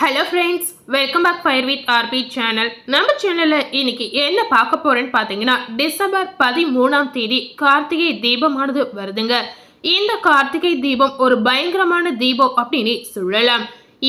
Hello friends welcome back fire with RP channel நம்ம சேனலில் இன்னைக்கு என்ன பார்க்க போறேன்னு பார்த்தீங்கன்னா டிசம்பர் பதிமூணாம் தேதி கார்த்திகை தீபமானது வருதுங்க. இந்த கார்த்திகை தீபம் ஒரு பயங்கரமான தீபம் அப்படின்னு சொல்லலாம்.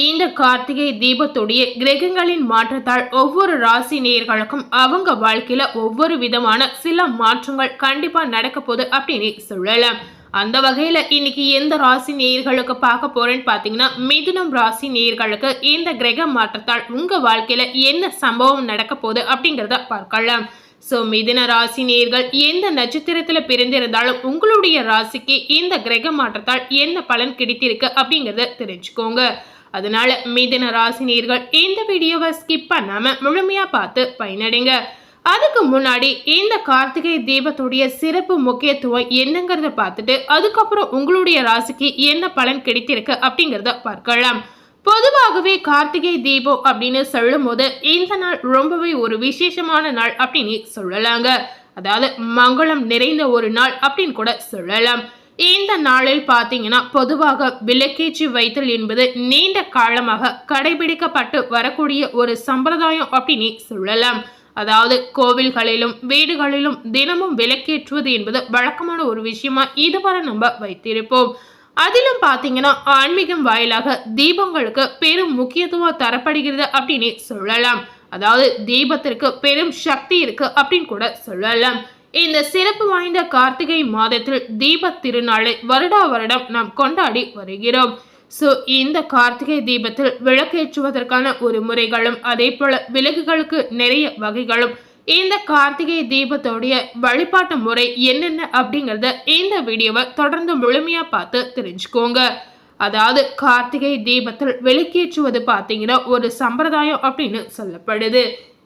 இந்த கார்த்திகை தீபத்துடைய கிரகங்களின் மாற்றத்தால் ஒவ்வொரு ராசி நேர்களுக்கும் அவங்க வாழ்க்கையில ஒவ்வொரு விதமான சில மாற்றங்கள் கண்டிப்பா நடக்க போகுது அப்படின்னு சொல்லலாம். அந்த வகையில இன்னைக்கு எந்த ராசி நேயர்களுக்கு பார்க்க போறேன்னு பாத்தீங்கன்னா மிதுனம் ராசி நேயர்களுக்கு இந்த கிரக மாற்றத்தால் உங்க வாழ்க்கையில என்ன சம்பவம் நடக்க போகுது அப்படிங்கிறத பார்க்கலாம். ஸோ மிதுன ராசி நேர்கள் எந்த நட்சத்திரத்தில் பிறந்திருந்தாலும் உங்களுடைய ராசிக்கு இந்த கிரக மாற்றத்தால் என்ன பலன் கிடைத்திருக்கு அப்படிங்கிறத தெரிஞ்சுக்கோங்க. அதனால மிதுன ராசி நேர்கள் இந்த வீடியோவை ஸ்கிப் பண்ணாமல் முழுமையாக பார்த்து பயனடைங்க. அதுக்கு முன்னாடி இந்த கார்த்திகை தீபத்துடைய சிறப்பு முக்கியத்துவம் என்னங்கிறத பார்த்துட்டு அதுக்கப்புறம் உங்களுடைய ராசிக்கு என்ன பலன் கிடைத்திருக்கு அப்படிங்கிறத பார்க்கலாம். பொதுவாகவே கார்த்திகை தீபம் அப்படின்னு சொல்லும் போது இந்த நாள் ரொம்பவே ஒரு விசேஷமான நாள் அப்படின்னு சொல்லலாங்க. அதாவது மங்களம் நிறைந்த ஒரு நாள் அப்படின்னு கூட சொல்லலாம். இந்த நாளில் பார்த்தீங்கன்னா பொதுவாக விளக்கேற்றி வைத்தல் என்பது நீண்ட காலமாக கடைபிடிக்கப்பட்டு வரக்கூடிய ஒரு சம்பிரதாயம் அப்படின்னு சொல்லலாம். அதாவது கோவில்களிலும் வீடுகளிலும் தினமும் விளக்கேற்றுவது என்பது வழக்கமான ஒரு விஷயமா இதுவரை நம்ம வைத்திருப்போம். அதிலும் பார்த்தீங்கன்னா ஆன்மீகம் வாயிலாக தீபங்களுக்கு பெரும் முக்கியத்துவம் தரப்படுகிறது அப்படின்னு சொல்லலாம். அதாவது தீபத்திற்கு பெரும் சக்தி இருக்கு அப்படின்னு கூட சொல்லலாம். இந்த சிறப்பு வாய்ந்த கார்த்திகை மாதத்தில் தீப திருநாளை வருடா வருடம் நாம் கொண்டாடி வருகிறோம். ஸோ இந்த கார்த்திகை தீபத்தில் விளக்கேற்றுவதற்கான ஒரு முறைகளும் அதே போல விலகுகளுக்கு நிறைய வகைகளும். இந்த கார்த்திகை தீபத்தோடைய வழிபாட்டு முறை என்னென்ன அப்படிங்கிறத இந்த வீடியோவை தொடர்ந்து முழுமையா பார்த்து தெரிஞ்சுக்கோங்க. அதாவது கார்த்திகை தீபத்தில் விளக்கேற்றுவது பார்த்தீங்கன்னா ஒரு சம்பிரதாயம் அப்படின்னு சொல்லப்படுது.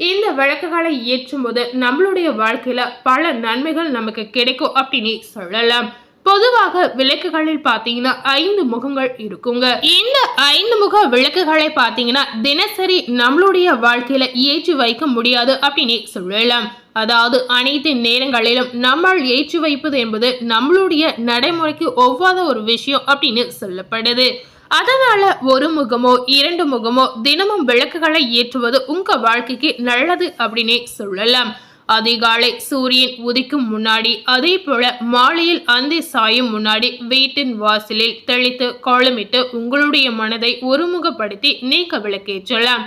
இந்த விளக்குகளை ஏற்றும் போது நம்மளுடைய வாழ்க்கையில பல நன்மைகள் நமக்கு கிடைக்கும் அப்படின்னு சொல்லலாம். பொதுவாக விளக்குகளில் பார்த்தீங்கன்னா ஐந்து முகங்கள் இருக்குங்க. இந்த ஐந்து முக விளக்குகளை பார்த்தீங்கன்னா தினசரி நம்மளுடைய வாழ்க்கையில ஏற்றி வைக்க முடியாது அப்படின்னு சொல்லலாம். அதாவது அனைத்து நேரங்களிலும் நம்மால் ஏற்றி வைப்பது என்பது நம்மளுடைய நடைமுறைக்கு ஒவ்வாத ஒரு விஷயம் அப்படின்னு சொல்லப்படுது. அதனால ஒரு முகமோ இரண்டு முகமோ தினமும் விளக்குகளை ஏற்றுவது உங்க வாழ்க்கைக்கு நல்லது அப்படின்னே சொல்லலாம். அதிகாலை சூரியன் உதிக்கும் முன்னாடி அதே போல மாலையில் அந்தி சாயும் முன்னாடி வீட்டின் வாசலில் தெளித்து கோலமிட்டு உங்களுடைய மனதை ஒருமுகப்படுத்தி நீக்க விளக்கேற்றலாம்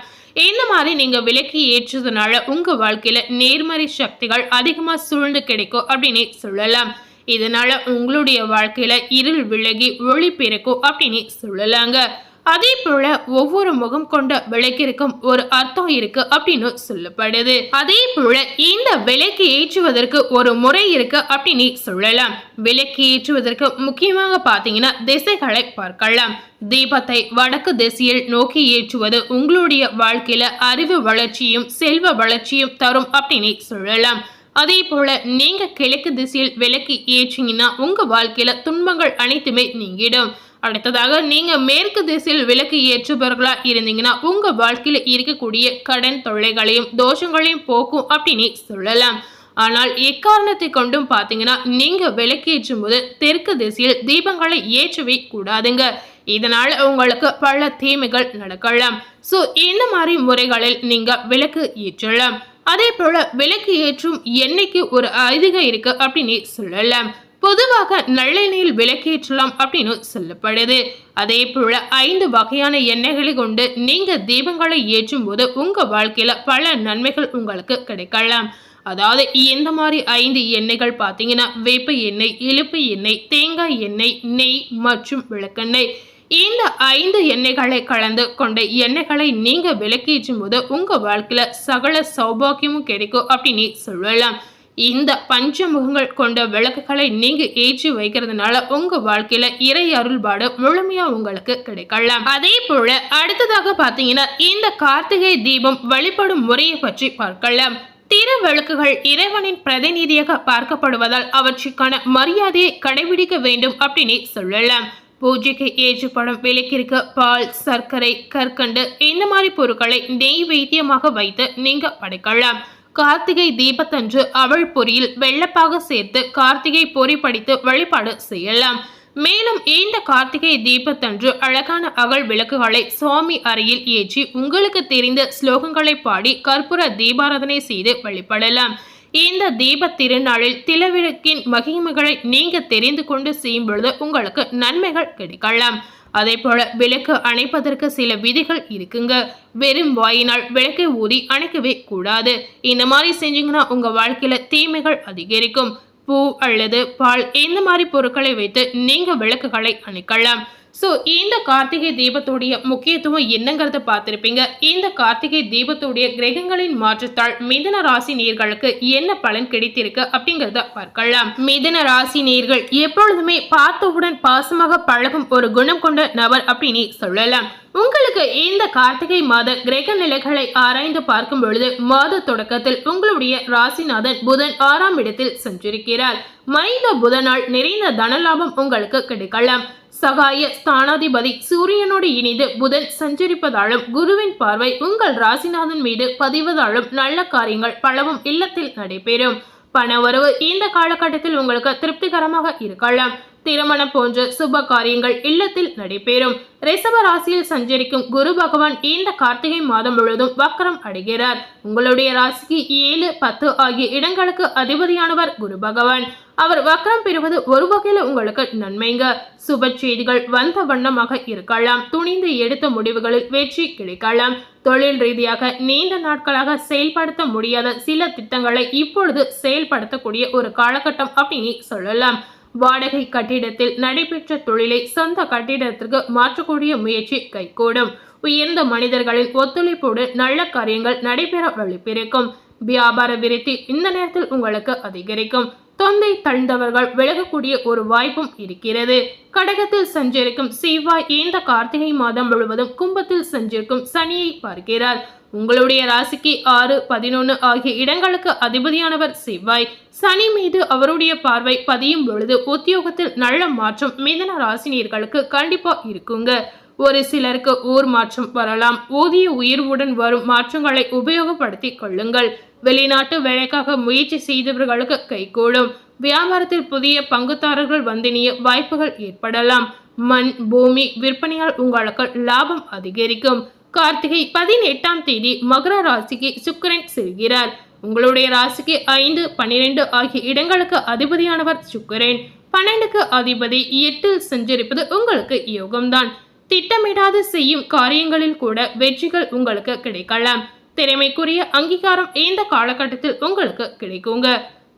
இந்த மாதிரி நீங்க விலக்கி ஏற்றதுனால உங்க வாழ்க்கையில நேர்மறை சக்திகள் அதிகமா சூழ்ந்து கிடைக்கும் அப்படின்னு சொல்லலாம். இதனால உங்களுடைய வாழ்க்கையில இருள் விலகி ஒளி பிறக்கும் அப்படின்னு சொல்லலாங்க. அதே போல ஒவ்வொரு முகம் கொண்ட விளக்கிற்கும் ஒரு அர்த்தம் இருக்கு அப்படின்னு சொல்லப்படுது. அதே போல இந்த விளக்கு ஏற்றுவதற்கு ஒரு முறை இருக்கு அப்படின்னு சொல்லலாம். விளக்கு ஏற்றுவதற்கு முக்கியமாக பாத்தீங்கன்னா திசைகளை பார்க்கலாம். தீபத்தை வடக்கு திசையில் நோக்கி ஏற்றுவது உங்களுடைய வாழ்க்கையில அறிவு வளர்ச்சியும் செல்வ வளர்ச்சியும் தரும் அப்படின்னு சொல்லலாம். அதே போல நீங்க கிழக்கு திசையில் விளக்கு ஏற்றிங்கன்னா உங்க வாழ்க்கையில துன்பங்கள் அனைத்துமே நீங்கிடும். அடுத்ததாக நீங்க மேற்கு திசையில் விளக்கு ஏற்றுபவர்களா இருந்தீங்கன்னா உங்க வாழ்க்கையில இருக்கக்கூடிய கடன் தொல்லைகளையும் தோஷங்களையும் போக்கும் அப்படின்னு சொல்லலாம். ஆனால் எக்காரணத்தை கொண்டும் பார்த்தீங்கன்னா நீங்க விளக்கேற்றும் போது தெற்கு திசையில் தீபங்களை ஏற்றவே கூடாதுங்க. இதனால உங்களுக்கு பல தீமைகள் நடக்கலாம். ஸோ இந்த மாதிரி முறைகளில் நீங்க விளக்கு ஏற்றலாம். அதே போல விளக்கு ஏற்றும் எண்ணெய்க்கு ஒரு அதிகம் இருக்கு அப்படின்னு சொல்லலாம். பொதுவாக நல்லெண்ணெயில் விளக்கேற்றலாம் அப்படின்னு சொல்லப்படுது. அதே போல ஐந்து வகையான எண்ணெய்களை கொண்டு நீங்க தீபங்களை ஏற்றும் போது உங்க வாழ்க்கையில பல நன்மைகள் உங்களுக்கு கிடைக்கலாம். அதாவது இந்த மாதிரி ஐந்து எண்ணெய்கள் பார்த்தீங்கன்னா வேப்ப எண்ணெய் இழுப்பு எண்ணெய் தேங்காய் எண்ணெய் நெய் மற்றும் விளக்கெண்ணெய். இந்த ஐந்து எண்ணெய்களை கலந்து கொண்ட எண்ணெய்களை நீங்க விளக்கேற்றும் போது உங்க வாழ்க்கையில சகல சௌபாகியமும் கிடைக்கும் அப்படின்னு சொல்லலாம். இந்த பஞ்சமுகங்கள் கொண்ட விளக்குகளை நீங்க ஏற்றி வைக்கிறதுனால உங்க வாழ்க்கையில இறை அருள்பாடு முழுமையா உங்களுக்கு கிடைக்கலாம். அதே போல அடுத்ததாக பாத்தீங்கன்னா இந்த கார்த்திகை தீபம் வழிபடும் முறையை பற்றி பார்க்கலாம். திரு விளக்குகள் இறைவனின் பிரதிநிதியாக பார்க்கப்படுவதால் அவற்றுக்கான மரியாதையை கடைபிடிக்க வேண்டும் அப்படின்னு சொல்லலாம். பூஜைக்கு ஏற்றப்படும் விளக்கிற்கு பால் சர்க்கரை கற்கண்டு இந்த மாதிரி பொருட்களை நெய்வேத்தியமாக வைத்து நீங்க படைக்கலாம். கார்த்திகை தீபத்தன்று அவள் பொரியில் வெள்ளப்பாக சேர்த்து கார்த்திகை பொறி படித்து வழிபாடு செய்யலாம். மேலும் இந்த கார்த்திகை தீபத்தன்று அழகான அகல் விளக்குகளை சுவாமி அறையில் ஏற்றி உங்களுக்கு தெரிந்த ஸ்லோகங்களை பாடி கற்பூர தீபாராதனை செய்து வழிபடலாம். இந்த தீப திருநாளில் திலவிளக்கின் மகிமைகளை நீங்க தெரிந்து கொண்டு செய்யும் பொழுது உங்களுக்கு நன்மைகள் கிடைக்கலாம். அதே போல விளக்கு அணைப்பதற்கு சில விதிகள் இருக்குங்க. வெறும் வாயினால் விளக்கை ஊதி அணைக்கவே கூடாது. இந்த மாதிரி செஞ்சீங்கன்னா உங்க வாழ்க்கையில தீமைகள் அதிகரிக்கும். பூ அல்லது பால் இந்த மாதிரி பொருட்களை வைத்து நீங்க விளக்குகளை அணைக்கலாம். ஸோ இந்த கார்த்திகை தீபத்துடைய முக்கியத்துவம் என்னங்கிறத பார்த்துருப்பீங்க. இந்த கார்த்திகை தீபத்துடைய கிரகங்களின் மாற்றத்தால் மிதன ராசி நேர்களுக்கு என்ன பலன் கிடைத்திருக்கு அப்படிங்கிறத பார்க்கலாம். மிதன ராசி நேர்கள் எப்பொழுதுமே பார்த்தவுடன் பாசமாக பழகும் ஒரு குணம் கொண்ட நபர் அப்படின்னு சொல்லலாம். உங்களுக்கு இந்த கார்த்திகை மாத கிரக நிலைகளை ஆராய்ந்து பார்க்கும் பொழுது மாத தொடக்கத்தில் உங்களுடைய ராசிநாதன் புதன் ஆறாம் இடத்தில் சென்றிருக்கிறார். மறைந்த புதனால் நிறைந்த தனலாபம் உங்களுக்கு கிடைக்கலாம். சகாய ஸ்தானாதிபதி சூரியனோடு இணைந்து புதன் சஞ்சரிப்பதாலும் குருவின் பார்வை உங்கள் ராசிநாதன் மீது பதிவதாலும் நல்ல காரியங்கள் பலவும் இல்லத்தில் நடைபெறும். பண வரவு இந்த காலகட்டத்தில் உங்களுக்கு திருப்திகரமாக இருக்கலாம். திருமணம் போன்ற சுப காரியங்கள் இல்லத்தில் நடைபெறும். ரிசவ ராசியில் சஞ்சரிக்கும் குரு பகவான் இந்த கார்த்திகை மாதம் முழுவதும் வக்கரம் அடைகிறார். உங்களுடைய ராசிக்கு ஏழு பத்து ஆகிய இடங்களுக்கு அதிபதியானவர் குரு பகவான். அவர் வக்கரம் பெறுவது ஒரு வகையில் உங்களுக்கு நன்மைங்க. சுப செய்திகள் வந்த வண்ணமாக இருக்கலாம். துணிந்து எடுத்த முடிவுகளில் வெற்றி கிடைக்கலாம். தொழில் ரீதியாக நீண்ட நாட்களாக செயல்படுத்த முடியாத சில திட்டங்களை இப்பொழுது செயல்படுத்தக்கூடிய ஒரு காலகட்டம் அப்படின்னு சொல்லலாம். வாடகை கட்டிடத்தில் நடைபெற்ற தொழிலை சொந்த கட்டிடத்திற்கு மாற்றக்கூடிய முயற்சி கைகூடும். உயர்ந்த மனிதர்களின் ஒத்துழைப்போடு நல்ல காரியங்கள் நடைபெற வழிபிறக்கும். வியாபார விருத்தி இந்த நேரத்தில் உங்களுக்கு அதிகரிக்கும். தொந்தை தழ்ந்தவர்கள் விலகக்கூடிய ஒரு வாய்ப்பும் இருக்கிறது. கடகத்தில் சஞ்சரிக்கும் செவ்வாய் இந்த கார்த்திகை மாதம் முழுவதும் கும்பத்தில் சஞ்சரிக்கும் சனியை பார்க்கிறார். உங்களுடைய ராசிக்கு ஆறு பதினொன்று ஆகிய இடங்களுக்கு அதிபதியானவர் செவ்வாய். சனி மீது அவருடைய பார்வை பதியும் பொழுது உத்தியோகத்தில் நல்ல மாற்றம் மிதன ராசினியர்களுக்கு கண்டிப்பா இருக்குங்க. ஒரு சிலருக்கு ஊர் மாற்றம் வரலாம். ஊதிய உயர்வுடன் வரும் மாற்றங்களை உபயோகப்படுத்தி கொள்ளுங்கள். வெளிநாட்டு வேலைக்காக முயற்சி செய்தவர்களுக்கு கைகூடும். வியாபாரத்தில் புதிய பங்குதாரர்கள் வந்தினிய வாய்ப்புகள் ஏற்படலாம். மண் பூமி விற்பனையால் உங்களுக்கு லாபம் அதிகரிக்கும். கார்த்திகை பதினெட்டாம் தேதி மகர ராசிக்கு சுக்கரன் செல்கிறார். உங்களுடைய ராசிக்கு ஐந்து பன்னிரெண்டு ஆகிய இடங்களுக்கு அதிபதியானவர் சுக்கரன். பன்னெண்டுக்கு அதிபதி எட்டில் சென்றிருப்பது உங்களுக்கு யோகம்தான். திட்டமிடாது செய்யும் காரியங்களில் கூட வெற்றிகள் உங்களுக்கு கிடைக்கலாம். திறமைக்குரிய அங்கீகாரம் இந்த காலகட்டத்தில் உங்களுக்கு கிடைக்குங்க.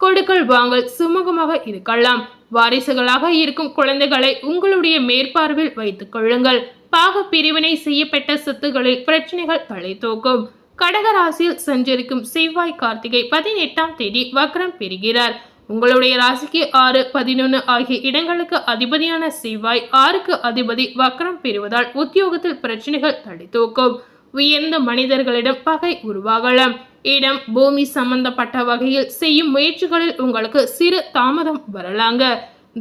கொடுக்கல் வாங்கல் சுமூகமாக இருக்கலாம். வாரிசுகளாக இருக்கும் குழந்தைகளை உங்களுடைய மேற்பார்வையில் வைத்துக் கொள்ளுங்கள். பாக பிரிவினை செய்யப்பட்ட சொத்துகளில் பிரச்சனைகள் தலை தூக்கும் கடகராசியில் சஞ்சரிக்கும் செவ்வாய் கார்த்திகை பதினெட்டாம் தேதி வக்ரம் பெறுகிறார். உங்களுடைய ராசிக்கு ஆறு பதினொன்று ஆகிய இடங்களுக்கு அதிபதியான செவ்வாய் ஆறுக்கு அதிபதி வக்ரம் பெறுவதால் உத்தியோகத்தில் பிரச்சனைகள் தடை தூக்கும் உயர்ந்த மனிதர்களிடம் பகை உருவாகலாம். இடம் பூமி சம்பந்தப்பட்ட வகையில் செய்யும் முயற்சிகளில் உங்களுக்கு சிறு தாமதம் வரலாங்க.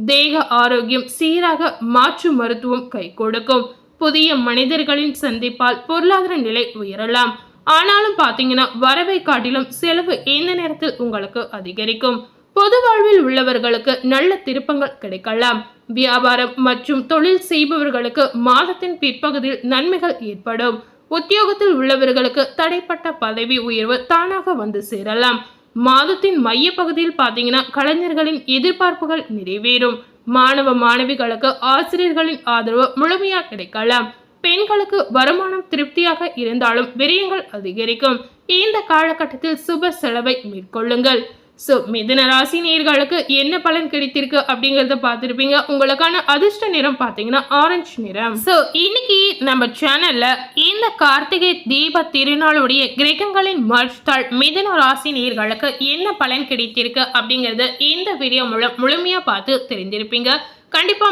தேக ஆரோக்கியம் சீராக மாற்று மருத்துவம் கை கொடுக்கும். புதிய மனிதர்களின் சந்திப்பால் பொருளாதார நிலை உயரலாம். ஆனாலும் பார்த்தீங்கன்னா வரவை காட்டிலும் செலவு இந்த நேரத்தில் உங்களுக்கு அதிகரிக்கும். பொது வாழ்வில் உள்ளவர்களுக்கு நல்ல திருப்பங்கள் கிடைக்கலாம். வியாபாரம் மற்றும் தொழில் செய்பவர்களுக்கு மாதத்தின் பிற்பகுதியில் நன்மைகள் ஏற்படும். உத்தியோகத்தில் உள்ளவர்களுக்கு தடைப்பட்ட பதவி உயர்வு தானாக வந்து சேரலாம். மாதத்தின் மைய பகுதியில் பார்த்தீங்கன்னா கலைஞர்களின் எதிர்பார்ப்புகள் நிறைவேறும். மாணவ மாணவிகளுக்கு ஆசிரியர்களின் ஆதரவு முழுமையாக கிடைக்கலாம். பெண்களுக்கு வருமானம் திருப்தியாக இருந்தாலும் விரயங்கள் அதிகரிக்கும். இந்த காலகட்டத்தில் சுப செலவை மேற்கொள்ளுங்கள். ஸோ மிதன ராசி நேர்களுக்கு என்ன பலன் கிடைத்திருக்கு அப்படிங்கிறத பார்த்துருப்பீங்க. உங்களுக்கான அதிர்ஷ்ட நிறம் பார்த்தீங்கன்னா ஆரஞ்சு நிறம். ஸோ இன்னைக்கு நம்ம சேனல்ல இந்த கார்த்திகை தீப திருநாளுடைய கிரகங்களின் மாற்றத்தால் மிதன ராசி நேர்களுக்கு என்ன பலன் கிடைத்திருக்கு அப்படிங்கிறத இந்த வீடியோ மூலம் முழுமையாக பார்த்து தெரிஞ்சிருப்பீங்க கண்டிப்பா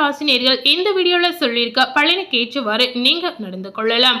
ராசி நேர்கள் இந்த வீடியோல சொல்லியிருக்க பலனுக்கு ஏற்றவாறு நீங்க நடந்து கொள்ளலாம்.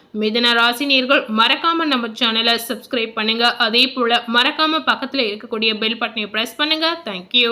மிதன ராசினியர்கள் மறக்காம நம்ம சேனலை சப்ஸ்கிரைப் பண்ணுங்க. அதே போல மறக்காம பக்கத்தில் இருக்கக்கூடிய பெல் பட்டனை ப்ரெஸ் பண்ணுங்க. தேங்க்யூ